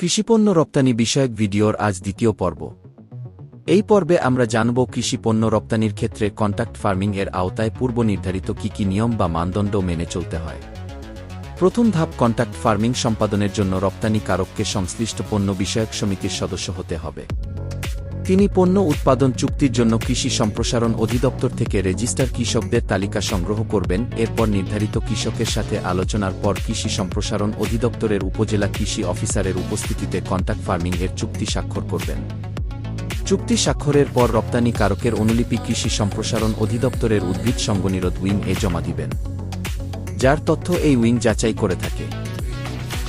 কৃষিপণ্য রপ্তানি বিষয়ক ভিডিওর আজ দ্বিতীয় পর্ব। এই পর্বে আমরা জানব কৃষিপণ্য রপ্তানির ক্ষেত্রে কন্ট্যাক্ট ফার্মিং এর আওতায় পূর্ব নির্ধারিত কী কী নিয়ম বা মানদণ্ড মেনে চলতে হয়। প্রথম ধাপ কন্ট্যাক্ট ফার্মিং সম্পাদনের জন্য রপ্তানিকারককে সংশ্লিষ্ট পণ্য বিষয়ক সমিতির সদস্য হতে হবে। তিনি পণ্য উৎপাদন চুক্তির জন্য কৃষি সম্প্রসারণ অধিদপ্তর থেকে রেজিস্টার কৃষকদের তালিকা সংগ্রহ করবেন। এরপর নির্ধারিত কৃষকের সাথে আলোচনার পর কৃষি সম্প্রসারণ অধিদপ্তরের উপজেলা কৃষি অফিসারের উপস্থিতিতে কন্ট্যাক্ট ফার্মিং এর চুক্তি স্বাক্ষর করবেন। চুক্তি স্বাক্ষরের পর রপ্তানিকারকের অনুলিপি কৃষি সম্প্রসারণ অধিদপ্তরের উদ্ভিদ সঙ্গনিরোধ উইং এ জমা দিবেন। যার তথ্য এই উইং যাচাই করে থাকে।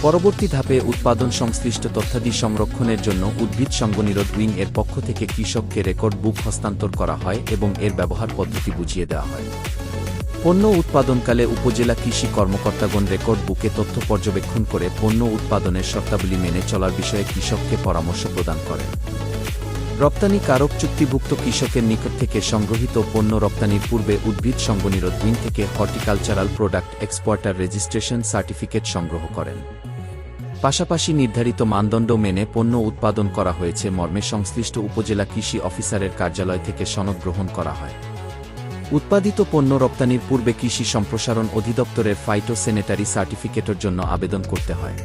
পরবর্তী ধাপে উৎপাদন সংশ্লিষ্ট তথ্যাদি সংরক্ষণের জন্য উদ্ভিদ সঙ্গনিরোধ উইং এর পক্ষ থেকে কৃষককে রেকর্ড বুক হস্তান্তর করা হয় এবং এর ব্যবহার পদ্ধতি বুঝিয়ে দেওয়া হয়। পণ্য উৎপাদনকালে উপজেলা কৃষি কর্মকর্তাগণ রেকর্ড বুকে তথ্য পর্যবেক্ষণ করে পণ্য উৎপাদনের শর্তাবলী মেনে চলার বিষয়ে কৃষককে পরামর্শ প্রদান করেন। রপ্তানিকারক চুক্তিভুক্ত কৃষকের নিকট থেকে সংগ্রহীত পণ্য রপ্তানির পূর্বে উদ্ভিদ সঙ্গনিরোধ উইং থেকে horticultural product exporter registration certificate সংগ্রহ করেন। পাশাপাশি নির্ধারিত মানদণ্ড মেনে পণ্য উৎপাদন করা হয়েছে মর্মে সংশ্লিষ্ট উপজেলা কৃষি অফিসারের কার্যালয় থেকে সনদ গ্রহণ করা হয়। উৎপাদিত পণ্য রপ্তানির পূর্বে কৃষি সম্প্রসারণ অধিদপ্তরের ফাইটো স্যানিটারি সার্টিফিকেটের জন্য আবেদন করতে হয়।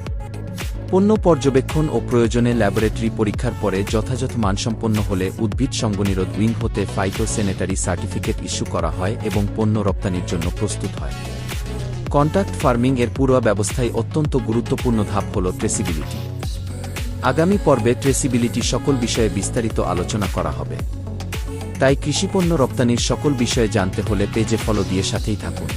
পণ্য পর্যবেক্ষণ ও প্রয়োজনে ল্যাবরেটরি পরীক্ষার পরে যথাযথ মানসম্পন্ন হলে উদ্ভিদ সঙ্গনিরোধ উইং হতে ফাইটো স্যানিটারি সার্টিফিকেট ইস্যু করা হয় এবং পণ্য রপ্তানির জন্য প্রস্তুত হয়। কন্ট্যাক্ট ফার্মিং এর পুরো ব্যবস্থায় অত্যন্ত গুরুত্বপূর্ণ ধাপ হল ট্রেসিবিলিটি আগামী পর্বে ট্রেসিবিলিটি সকল বিষয়ে বিস্তারিত আলোচনা করা হবে। তাই কৃষিপণ্য রপ্তানির সকল বিষয়ে জানতে হলে পেজে ফলো দিয়ে সাথেই থাকুন।